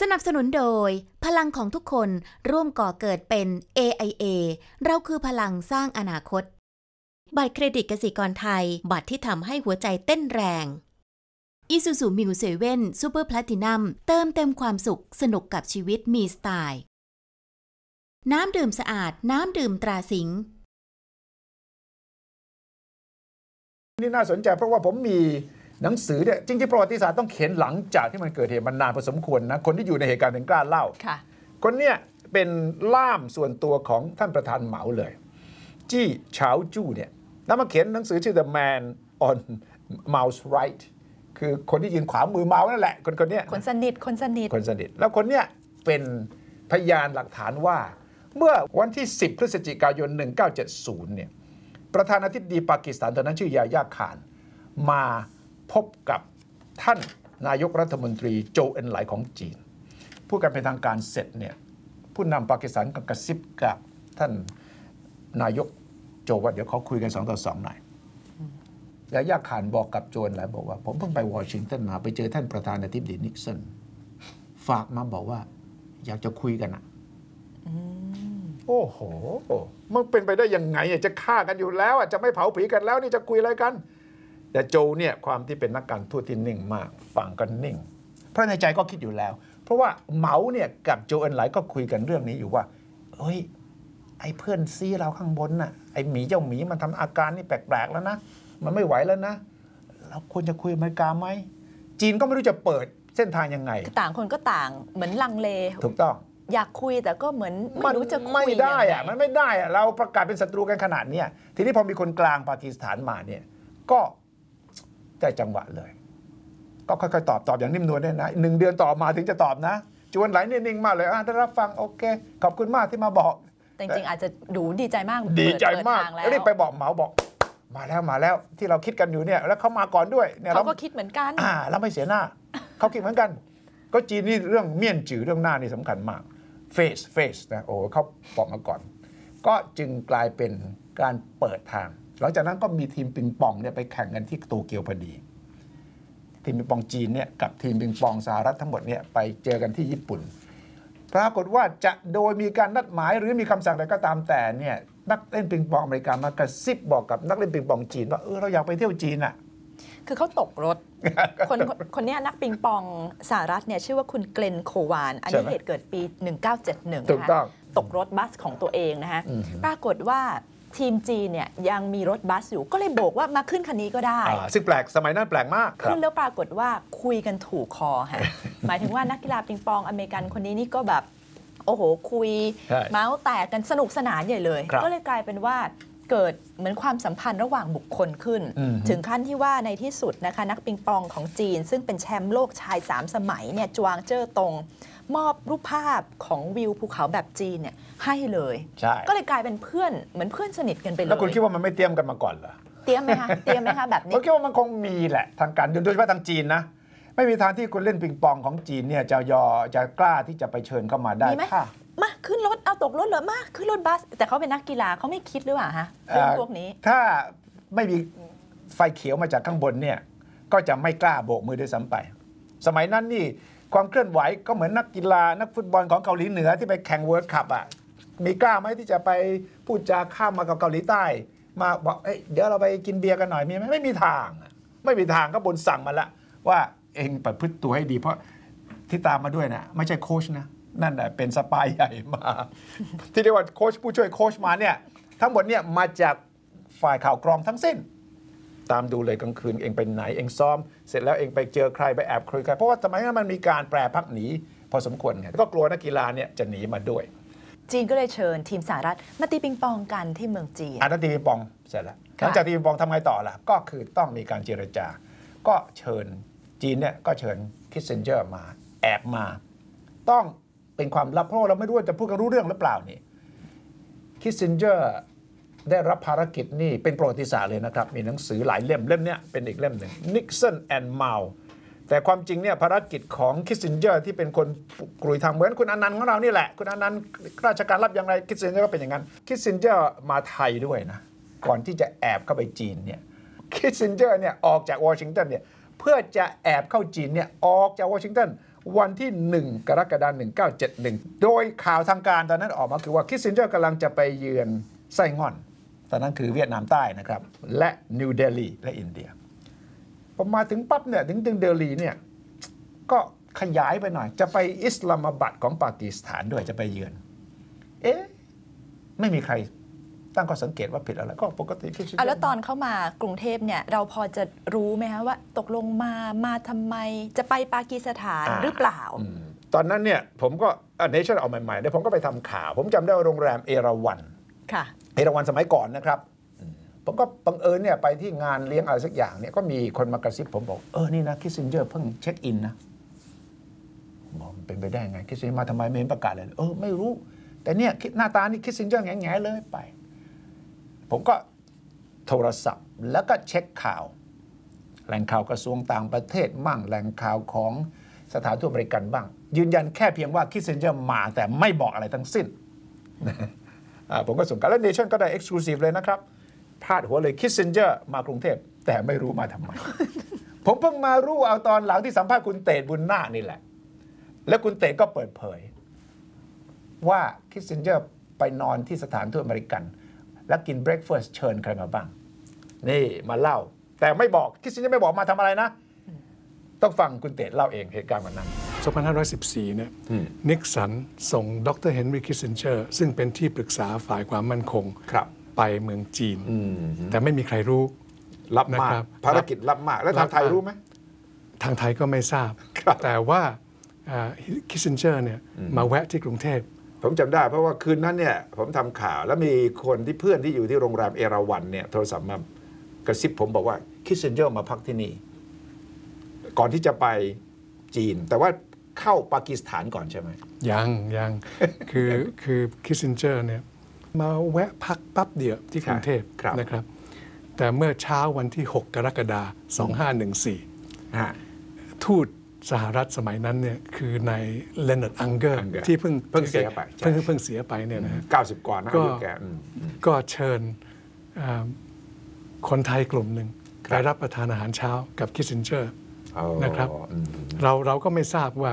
สนับสนุนโดย พลังของทุกคนร่วมก่อเกิดเป็น AIA เราคือพลังสร้างอนาคต บัตรเครดิตกสิกรไทย บัตรที่ทำให้หัวใจเต้นแรง Isuzu m i l 7 Super Platinum เติมเต็มความสุขสนุกกับชีวิตมีสไตล์ น้ำดื่มสะอาด น้ำดื่มตราสิงห์นี่น่าสนใจเพราะว่าผมมี หนังสือเนี่ยจริงๆประวัติศาสตร์ต้องเขียนหลังจากที่มันเกิดเหตุมันนานพอสมควรนะคนที่อยู่ในเหตุการณ์ถึงกล้าเล่าค่ะคนเนี้ยเป็นล่ามส่วนตัวของท่านประธานเหมาเลย จี้เฉาจู้เนี่ยแล้วมาเขียนหนังสือชื่อ The Man on Mouse Right คือคนที่ยืนขวามือเมานั่นแหละ คนคนเนี้ยคนสนิทคนสนิทคนสนิท แล้วคนเนี้ยเป็นพยานหลักฐานว่า เมื่อวันที่ 10 พฤศจิกายน 1970 เนี่ยประธานาธิบดีปากีสถานตอนนั้นชื่อยายาคาน มา พบกับท่านนายกรัฐมนตรีโจเอ็นไหลของจีน พูดกันเป็นทางการเสร็จเนี่ยผู้นำปากีสถานก็กระซิบกับท่านนายกโจว่าเดี๋ยวเขาคุยกันสองต่อสองหน่อยยายาคานบอกกับโจนแล้วบอกว่า ผมเพิ่งไปวอชิงตันมาไปเจอท่านประธานาธิบดีนิกสันฝากมาบอกว่า อยากจะคุยกันอะโอ้โห มันเป็นไปได้ยังไงจะฆ่ากันอยู่แล้วจะไม่เผาผีกันแล้วนี่จะคุยอะไรกัน แต่โจเนี่ยความที่เป็นนักการทูตที่นิ่งมากฟังก็นิ่ง เพราะในใจก็คิดอยู่แล้ว เพราะว่าเหมาเนี่ยกับโจเอ็นไหลก็คุยกันเรื่องนี้อยู่ว่าเฮ้ยไอ้เพื่อนซีเราข้างบนน่ะไอ้หมีเจ้าหมีมันทำอาการนี่แปลกๆแล้วนะมันไม่ไหวแล้วนะ เราควรจะคุยอเมริกาไหมจีนก็ไม่รู้จะเปิดเส้นทางยังไง ต่างคนก็ต่างเหมือนลังเล ถูกต้อง อยากคุยแต่ก็เหมือนมัไม่รู้จะคุยไม่ได้อะยังงมันไม่ได้อะเราประกาศเป็นศัตรูกันขนาดเนี้ยทีนี้พอมีคนกลางปากีสถานมาเนี่ยก็ ได้จังหวะเลย ก็ค่อยๆตอบตอบอย่างนิ่มนวลด้วยนะหนึ่งเดือนต่อมาถึงจะตอบนะจวนไหลนิ่งๆมากเลยอะได้รับฟังโอเค ขอบคุณมากที่มาบอกแต่จริงๆอาจจะดูดีใจมากดีใจเปิมากทางแล้วแล้วรีบไปบอกเหมาบอก มาแล้วมาแล้วที่เราคิดกันอยู่เนี่ย แล้วเขามาก่อนด้วยเนี่ยเขาเราก็คิดเหมือนกันอ่าเราไม่เสียหน้าเขาคิดเหมือนกัน ก็จีนนี่เรื่องเมี่ยนจือเรื่องหน้านี่สำคัญมากเฟสเฟสนะโอ้เขาบอกมาก่อน ก็จึงกลายเป็นการเปิดทาง หลังจากนั้นก็มีทีมปิงปองเนี่ยไปแข่งกันที่โตเกียวพอดี ทีมปิงปองจีนเนี่ยกับทีมปิงปองสหรัฐทั้งหมดเนี่ยไปเจอกันที่ญี่ปุ่น ปรากฏว่าจะโดยมีการนัดหมายหรือมีคำสั่งใดก็ตามแต่เนี่ยนักเล่นปิงปองอเมริกามากระซิบบอกกับนักเล่นปิงปองจีนว่าเออเราอยากไปเที่ยวจีนอะคือเขาตกรถ คนคนคนเนี้ยนักปิงปองสหรัฐเนี่ยชื่อว่าคุณเกลนโควาน อันนี้ใช่ไหมเหตุเกิดปี 1971 ถูกนะต้อคะงตกรถบัสของตัวเองนะคะอืมปรากฏว่า ทีมจีนเนี่ยยังมีรถบัสอยู่ก็เลยโบกว่ามาขึ้นคันนี้ก็ได้ อ่าซึ่งแปลกสมัยนั้นแปลกมากครับ ขึ้นแล้วปรากฏว่าคุยกันถูกคอฮะหมายถึงว่านักกีฬาปิงปองอเมริกันคนนี้นี่ก็แบบ โอ้โห คุย ใช่เมาส์แตกกันสนุกสนานใหญ่เลย ครับก็เลยกลายเป็นว่าเกิดเหมือนความสัมพันธ์ระหว่างบุคคลขึ้น อืม ถึงขั้นที่ว่าในที่สุดนะคะ นักปิงปองของจีน ซึ่งเป็นแชมป์โลกชาย 3 สมัยเนี่ยจวางเจ้อตง มอบรูปภาพของวิวภูเขาแบบจีนเนี่ยให้เลย ใช่ ก็เลยกลายเป็นเพื่อนเหมือนเพื่อนสนิทกันไปเลยแล้วคุณคิดว่ามันไม่เตรียมกันมาก่อนเหรอเตรียมไหมคะเตรียมไหมคะแบบผนี้มคิดว่ามันคงมีแหละทางการโดยเฉพาะทางจีนนะไม่มีทางที่คุณเล่นปิงปองของจีนเนี่ยจะยอจะกล้าที่จะไปเชิญเข้ามาได้มีไหมค่ะมาขึ้นรถเอาตกรถเหรอมาขึ้นรถบัส แต่เขาเป็นนักกีฬาเขาไม่คิดหรือเปล่าฮะเรื่องพวกนี้ ถ้าไม่มีไฟเขียวมาจากข้างบนเนี่ยก็จะไม่กล้าโบกมือด้วยซ้ำไป สมัยนั้นนี่ ความเคลื่อนไหวก็เหมือนนักกีฬานักฟุตบอลของเกาหลีเหนือที่ไปแข่งเวิร์คัพอะมีกล้าไหมที่จะไปพูดจาข้ามมากับเกาหลีใต้ มาบอกเอ้ยเดี๋ยวเราไปกินเบียร์กันหน่อยมีไหมไม่มีทางอะไม่มีทางก็บนสั่งมาล้วว่าเองประพฤติตัวให้ดี เพราะที่ตามมาด้วยนะ ไม่ใช่โค้ชนะ นั่นแหละเป็นสปายใหญ่มา ที่เรียกว่าโค้ชผู้ช่วยโค้ชมาเนี่ยทั้งหมดเนี่ยมาจากฝ่ายข่าวกรองทั้งสิ้น ตามดูเลยกลางคืนเองไปไหนเองซ้อม เสร็จแล้วเองไปเจอใครไปแอบคุยใครเพราะว่าสมัยนั้นมันมีการแปรพักหนีพอสมควรไงก็กลัวนักกีฬาเนี่ยจะหนีมาด้วย จีนก็เลยเชิญทีมสหรัฐมาตีปิงปองกันที่เมืองจีนอันนั้นทีมปองเสร็จแล้วหค่ะลังจากทีมปองทำไงต่อล่ะก็คือต้องมีการเจรจา ก็เชิญจีนเนี่ยก็เชิญคิสเซนเจอร์มาแอบมา ต้องเป็นความลับเพราะว่าเราไม่รู้ว่าจะพูดกันรู้เรื่องหรือเปล่านี่คิสเซนเจอร์ ได้รับภารกิจนี่เป็นประวัติศาสตร์เลยนะครับ มีหนังสือหลายเล่มเล่มเนี้ยเป็นอีกเล่มหนึ่ง Nixon and Mao แต่ความจริงเนี่ยภารกิจของคิสซินเจอร์ที่เป็นคนกลุยทางเหมือนคุณอนันต์ของเรานี่แหละ คุณอนันต์ราชการรับอย่างไรคิสซินเจอร์ก็เป็นอย่างนั้นคิสซินเจอร์มาไทยด้วยนะก่อนที่จะแอบเข้าไปจีนเนี่ยคิสซินเจอร์เนี่ยออกจากวอชิงตันเนี่ยเพื่อจะแอบเข้าจีนเนี่ยออกจากวอชิงตันวันที่ 1 กรกฎาคม 1971 โดยข่าวทางการตอนนั้นออกมาคือว่าคิสซินเจอร์กำลังจะไปเยือนไส้ง่อน ตอนนั้นคือเวียดนามใต้นะครับ และนิวเดลีและอินเดียพอมาถึงปั๊บเนี่ยถึงถึงเดลีเนี่ยก็ขยายไปหน่อย จะไปอิสลามบัดของปากีสถานด้วยจะไปเยือน เอ๊ะ ไม่มีใครตั้งข้อสังเกตว่าผิดอะไรก็ปกติคิดอะแล้วตอนเข้ามากรุงเทพเนี่ยเราพอจะรู้ไหมคะว่าตกลงมามาทำไมจะไปปากีสถานหรือเปล่าอืมตอนนั้นเนี่ยผมก็เนชั่นเอาใหม่ๆเนี่ยผมก็ไปทำข่าว ผมจำได้ว่าโรงแรมเอราวันค่ะ เอราวันสมัยก่อนนะครับ ผมก็บังเอิญเนี่ยไปที่งานเลี้ยงอะไรสักอย่างเนี่ยก็มีคนมากระซิบผมบอก เออ นี่นะคิสซินเจอร์เพิ่งเช็คอินนะบอกเป็นไปได้ไงคิสซินมาทำไมไม่เห็นประกาศเลย เออ ไม่รู้ แต่เนี่ยหน้าตานี่คิสซินเจอร์แง่ๆเลยไป ผมก็โทรศัพท์แล้วก็เช็คข่าว แหล่งข่าวกระทรวงต่างประเทศมั่งแหล่งข่าวของสถานทูตอเมริกันบ้าง ยืนยันแค่เพียงว่าคิสซินเจอร์มาแต่ไม่บอกอะไรทั้งสิ้น ผมก็ส่งกันแล้วเนชั่นก็ได้เอ็กซ์คลูซีฟเลยนะครับพาดหัวเลยคิสเซนเจอร์มากรุงเทพ แต่ไม่รู้มาทำไม ผมเพิ่งมารู้เอาตอนหลังที่สัมภาษณ์คุณเตดบุญนาคนี่แหละ แล้วคุณเตดก็เปิดเผย ว่าคิสเซนเจอร์ไปนอนที่สถานทูตอเมริกัน แล้วกินเบรคเฟ a สเชิญใครมาบ้าง นี่มาเล่า แต่ไม่บอกคิสเซนเจอร์ไม่บอกมาทำอะไรนะ ต้องฟังคุณเตดเล่าเองเหตุการณ์วันนั้น 2514 เนี่ย นิกสันส่งดรเฮนรี่คิสซินเจอร์ ซึ่งเป็นที่ปรึกษาฝ่ายความมั่นคงครับไปเมืองจีน แต่ไม่มีใครรู้รับมากนะครับภารกิจรับมาก แล้วทางไทยรับมากรู้ไหม ทางไทยก็ไม่ทราบครับแต่ว่าคิสซินเจอร์เนี่ยมาแวะที่กรุงเทพผมจำได้เพราะว่าคืนนั้นเนี่ยผมทำข่าวแล้วมีคนที่เพื่อนที่อยู่ที่โรงแรมเอราวันเนี่ยโทรศัพท์มากระซิบผมบอกว่าคิสเซนเจอร์มาพักที่นี่ ก่อนที่จะไปจีน แต่ว่า เข้าปากีสถานก่อนใช่ไหมยังยังคือคือคิสซินเจอร์เนี่ยมาแวะพักปั๊บเดียวที่กรุงเทพครับนะครับ แต่เมื่อเช้าวันที่ 6 กรกฎาคม2514ฮะทูตสหรัฐสมัยนั้นเนี่ยคือนายเลน a r ดอังเกอร์ Unger ที่เพิ่งเพิ่งเสียไปใช่เพิ่งเพิ่งเสียไปเนี่ยนะฮะเก้าสิบกว่านะก็อายุแกอืมก็เชิญอ่าคนไทยกลุ่มหนึ่งครับไปรับประทานอาหารเช้ากับคิสซินเจอร์อ๋อ นะครับอืมเราเราก็ไม่ทราบว่า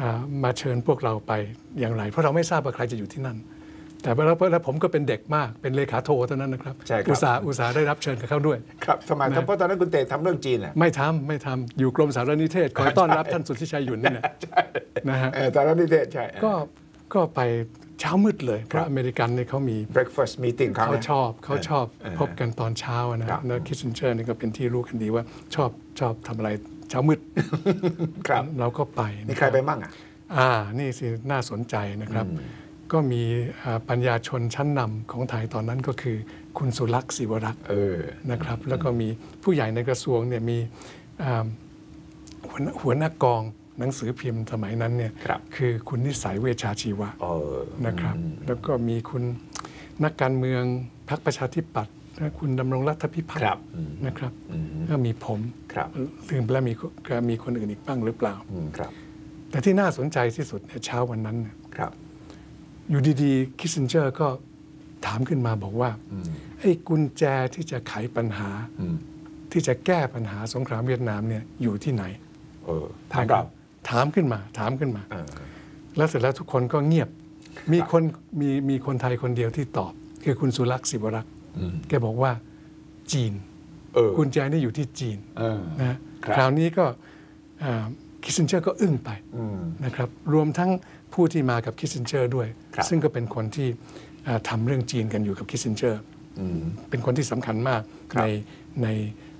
อ่ามาเชิญพวกเราไปอย่างไร เพราะเราไม่ทราบว่าใครจะอยู่ที่นั่น แต่แล้วแล้วผมก็เป็นเด็กมากเป็นเลขาโทเท่านั้นนะครับใช่ครับอุตสาห์อุตสาห์ได้รับเชิญกับเขาด้วยครับทำไมนะเพราะตอนนั้นคุณเตทำเรื่องจีนอะไม่ทำไม่ทำอยู่กรมสารนิเทศคอยต้อนรับท่านสุทธิชัยหยุ่นนี่แหละนะฮะเออตอนนั้นนิเทศใช่ก็ก็ไปเช้ามืดเลยเพราะอเมริกันเนี่ยเขามี breakfast meeting เขาเขานะชอบเขาชอบเออพบกันตอนเช้าอะนะครับแล้วคิสซินเจอร์นี่ก็เป็นที่รู้กันดีว่าชอบชอบทำอะไร เช้ามืดครับเราก็ไปมีนะใครไปมั่งอะอ่านี่สิน่าสนใจนะครับ ก็มีอ่าปัญญาชนชั้นนำของไทยตอนนั้นก็คือคุณสุลักษณ์ศิวรักษ์เออนะครับ แล้วก็มีผู้ใหญ่ในกระทรวงเนี่ยมีอ่าหัวหน้าหัวหน้ากองหนังสือพิมพ์สมัยนั้นเนี่ยครับคือคุณนิสัยเวชชาชีวะเออนะครับ แล้วก็มีคุณนักการเมืองพรรคประชาธิปัตย์นะ คุณดำรงรัฐพิพัฒครัน์บอืมนะครับอืมก็มีผมครับลืมไปแล้วมีก็มีคนอื่นอีกบ้างหรือเปล่าอืมครับแต่ที่น่าสนใจที่สุดเนี่ยเช้าวันนั้นเนี่ยครับอยู่ดีๆคิสซินเจอร์ก็ถามขึ้นมาบอกว่าไอ้กุญแจที่จะไขปัญหาอืมที่จะแก้ปัญหาสงครามเวียดนามเนี่ยอยู่ที่ไหนเออถามเราถามขึ้นมา ถามขึ้นมาเออแล้วเสร็จแล้วทุกคนก็เงียบ มีคนมีมีคนไทยคนเดียวที่ตอบ คือคุณสุรักษ์ศิวรักษ์อืม แกบอกว่าจีนเออกุญแจนี่อยู่ที่จีนเออนะฮะครับคราวนี้ก็คิสซินเจอร์ก็อึ้งไปอืมนะครับรวมทั้งผู้ที่มากับคิสซินเจอร์ด้วยครับซึ่งก็เป็นคนที่อ่าทำเรื่องจีนกันอยู่กับคิสซินเจอร์อืมเป็นคนที่สำคัญมากครับในใน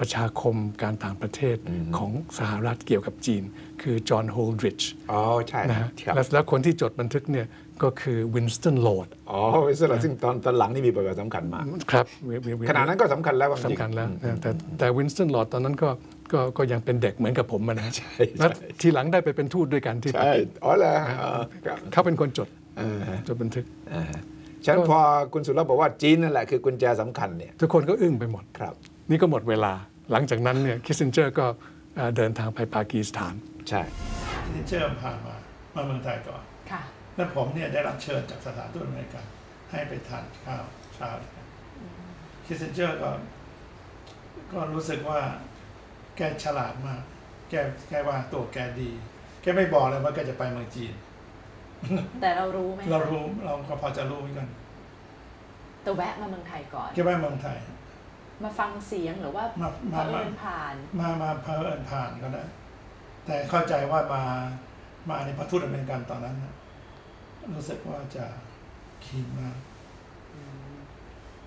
ประชาคมการต่างประเทศของสหรัฐเกี่ยวกับจีน คือจอห์นโฮลดริดจ์อ๋อใช่นะฮะครับแล้วแล้วคนที่จดบันทึกเนี่ยก็คือวินสตันโลดอ๋อเป็นสลัดซึ่งตอนตอนหลังนี่มีบทบาทสำคัญมากครับวิวิวิขณะนั้นก็สำคัญแล้วความจริงสำคัญแล้วนะแต่แต่วินสตันโลดตอนนั้นก็ก็ก็ยังเป็นเด็กเหมือนกับผมอะนะใช่แล้วใช่ทีหลังได้ไปเป็นทูตด้วยกันที่ปาใช่กีอ๋อเหรอเออครับเขาเป็นคนจดเออจดบันทึกเออฉะนันพอคุณสุรพบอกว่าจีนนั่นแหละคือกุญแจสำคัญเนี่ยทุกคนก็อึ้งไปหมดครับ นี่ก็หมดเวลา หลังจากนั้นเนี่ยคิสซินเจอร์ก็เอ่อเดินทางไปปากีสถาน ใช่ที่เชิญพามามาเมืองไทยก่อนค่ะแล้วผมเนี่ยได้รับเชิญจากสถานทูตอเมริกันให้ไปทานข้าวเช้าด้วยกันคิสเซนเจอร์ก็ก็รู้สึกว่าแกฉลาดมาก แกแกวางตัวแกดี แกไม่บอกเลยว่าแกจะไปเมืองจีน แต่เรารู้ไหมคะเรารู้เราก็พอจะรู้เหมือนกัน แต่แวะมาเมืองไทยก่อนแกไปเมืองไทย มาฟังเสียงหรือว่ามาเผมาอิมาญผ่าน มามาเพอเอิญผ่านก็ได้ แต่เข้าใจว่ามามาในประทูตอเมริกันตอนนั้นนะรู้สึกว่าจะคีนมาก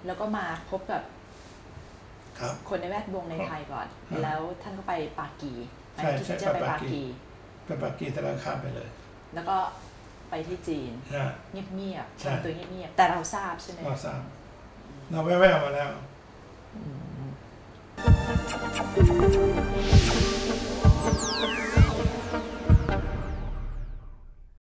แล้วก็มาพบกับครับคนในแวดวงในไทยก่อนครับแล้วท่านก็ไปปากีใช่ใช่คิสเจอร์ไปไปปาปากีกีไปปากีแต่ละข้ามไปเลย แล้วก็ไปที่จีนนะเงียบใช่ๆทำตัวเงียบๆแต่เราทราบใช่ไหมเราทราบเราแว่วๆมาแล้ว แ